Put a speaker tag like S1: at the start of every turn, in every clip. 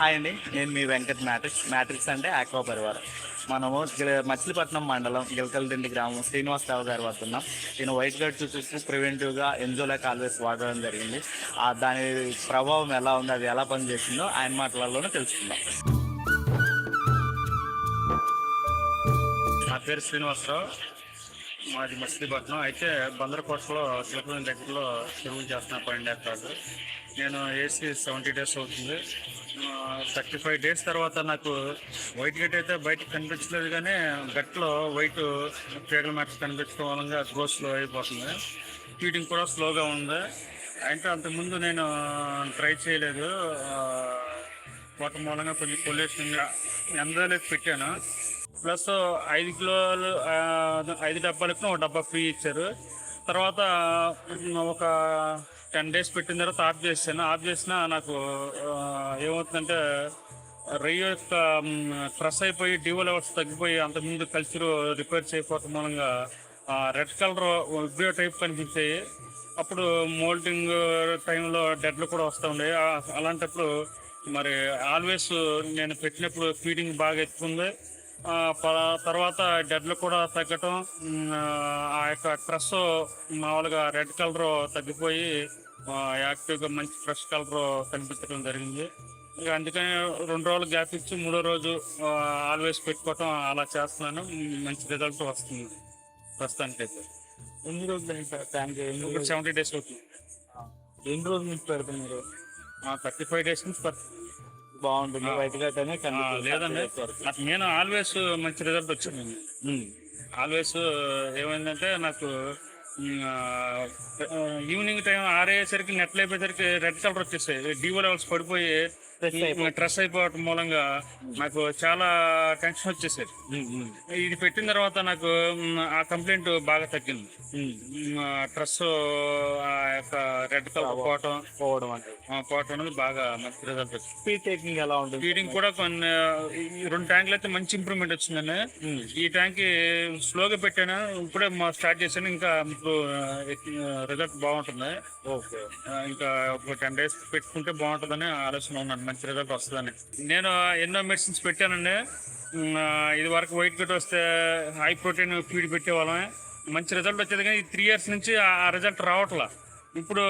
S1: Hi అండి. నేను మీ వెంకట్ మ్యాట్రిక్స్ మ్యాట్రిక్స్ అంటే ఆక్వా పరివారం. మనము మచిలీపట్నం మండలం గిలకలదిండి గ్రామం శ్రీనివాసరావు గారు వస్తున్నాం నేను వైట్ గడ్ చూసి ప్రివెంటివ్గా ఎంజోలాక్ ఆల్వేస్ వాడడం జరిగింది. దాని ప్రభావం ఎలా ఉంది అది ఎలా పనిచేసిందో ఆయన మాటలలోనే తెలుసుకుందాం. నా పేరు శ్రీనివాసరావు. మాది మచిలీపట్నం. అయితే బందరకోటలో గిలకలం దగ్గరలో చెరువులు చేస్తున్నా పన్నెండు ఎకరాలు నేను ఏసీ సెవెంటీ డేస్ అవుతుంది. థర్టీ ఫైవ్ డేస్ తర్వాత నాకు వైట్ గట్ అయితే బయట కనిపించలేదు కానీ గట్లో వైట్ పేగల మ్యాట్స్ కనిపించడం వలన గ్రో స్లో అయిపోతుంది ఫీడింగ్ కూడా స్లోగా ఉంది. అంటే అంతకుముందు నేను ట్రై చేయలేదు. కోట మూలంగా కొంచెం పొల్యూషన్ ఎండలోకి పెట్టాను. ప్లస్ ఐదు కిలోలు ఐదు డబ్బాలకు ఒక డబ్బా ఫ్రీ ఇచ్చారు. తర్వాత ఒక టెన్ డేస్ పెట్టిన తర్వాత ఆఫ్ చేశాను. ఆఫ్ చేసినా నాకు ఏమవుతుందంటే రొయ్య యొక్క క్రష్ అయిపోయి డివో లెవెల్స్ తగ్గిపోయి అంతకుముందు కల్చర్ రిపేర్ చేయకపోవటం మూలంగా రెడ్ కలర్ విబ్రియో టైప్ కనిపించాయి. అప్పుడు మోల్టింగ్ టైంలో డెడ్లు కూడా వస్తూ ఉండేవి. అలాంటప్పుడు మరి ఆల్వేస్ నేను పెట్టినప్పుడు ఫీడింగ్ బాగా ఎత్తుంది తర్వాత డెడ్లు కూడా తగ్గటం ఆ యొక్క ట్రస్ మామూలుగా రెడ్ కలర్ తగ్గిపోయి యాక్టివ్గా మంచి ఫ్రెష్ కలర్ కనిపించడం జరిగింది. ఇక అందుకని రెండు రోజులు గ్యాప్ ఇచ్చి మూడో రోజు ఆల్వేస్ పెట్టుకోవటం అలా చేస్తున్నాను. మంచి రిజల్ట్ వస్తుంది. ప్రస్తుతానికి అయితే
S2: ఎన్ని రోజులు అయింది సార్ ట్యాంక్
S1: ఇప్పుడు సెవెంటీ డేస్ అవుతుంది.
S2: ఎన్ని రోజుల నుంచి పెడుతున్నారు
S1: థర్టీ ఫైవ్ డేస్ నుంచి
S2: బాగుంటుంది. వైట్ గట్ అనే
S1: లేదండి. నాకు నేను ఆల్వేస్ మంచి రిజల్ట్ వచ్చింది. ఆల్వేస్ ఏమైందంటే నాకు ఈవినింగ్ టైం ఆరేసరికి నెట్లు అయిపోయేసరికి రెడ్ కలర్ వచ్చేసాయి డివో లెవెల్స్ పడిపోయి స్ట్రెస్ అయిపోవటం మూలంగా నాకు చాలా టెన్షన్ వచ్చేసేది. ఇది పెట్టిన తర్వాత నాకు ఆ కంప్లైంట్ బాగా తగ్గింది. స్ట్రెస్ ఆ యొక్క రెడ్ కలర్ పోవటం
S2: పోవడం అంటే.
S1: పోవటం అనేది బాగా మంచి రిజల్ట్ వచ్చింది.
S2: స్పీడ్ టేకింగ్ ఎలా ఉంటుంది?
S1: ఫీడింగ్ కూడా కొన్ని రెండు ట్యాంకులు అయితే మంచి ఇంప్రూవ్మెంట్ వచ్చిందండి ఈ ట్యాంక్ స్లోగా పెట్టాను ఇప్పుడే మా స్టార్ట్ చేశాను ఇంకా ఇప్పుడు రిజల్ట్ బాగుంటుంది.
S2: ఓకే.
S1: ఇంకా ఒక టెన్ డేస్ పెట్టుకుంటే బాగుంటుందని ఆలోచన ఉన్నాను మంచి రిజల్ట్ వస్తుందని. నేను ఎన్నో మెడిసిన్స్ పెట్టానండి. ఇది వరకు వైట్ కట్ వస్తే హై ప్రోటీన్ ఫీడ్ పెట్టేవాళ్ళమే. మంచి రిజల్ట్ వచ్చేది కానీ ఈ త్రీ ఇయర్స్ నుంచి ఆ రిజల్ట్ రావట్లా. ఇప్పుడు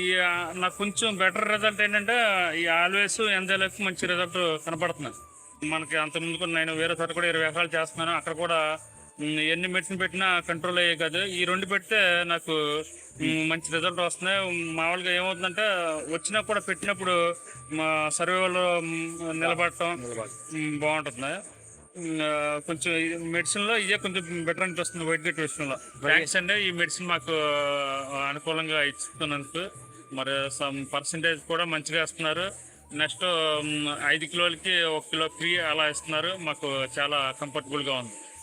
S1: ఈ నాకు కొంచెం బెటర్ రిజల్ట్ ఏంటంటే ఈ ఆల్వేస్ ఎంజాయ్లకు మంచి రిజల్ట్ కనపడుతుంది. మనకి అంత ముందుకు నేను వేరే చోట కూడా ఇరవై ఎకరాలు చేస్తున్నాను. అక్కడ కూడా ఎన్ని మెడిసిన్ పెట్టినా కంట్రోల్ అయ్యే కాదు. ఈ రెండు పెడితే నాకు మంచి రిజల్ట్ వస్తున్నాయి. మామూలుగా ఏమవుతుందంటే వచ్చినా కూడా పెట్టినప్పుడు మా సర్వేలో నిలబడటం బాగుంటుంది. కొంచెం మెడిసిన్లో ఇదే కొంచెం బెటర్ అనిపిస్తుంది వైట్ గట్ విషయంలో. థ్యాంక్స్ అండి. ఈ మెడిసిన్ మాకు అనుకూలంగా ఇస్తున్నందుకు మరి సమ్ పర్సంటేజ్ కూడా మంచిగా ఇస్తున్నారు. నెక్స్ట్ ఐదు కిలోలకి ఒక కిలో ఫ్రీ అలా ఇస్తున్నారు. మాకు చాలా కంఫర్టబుల్గా ఉంది.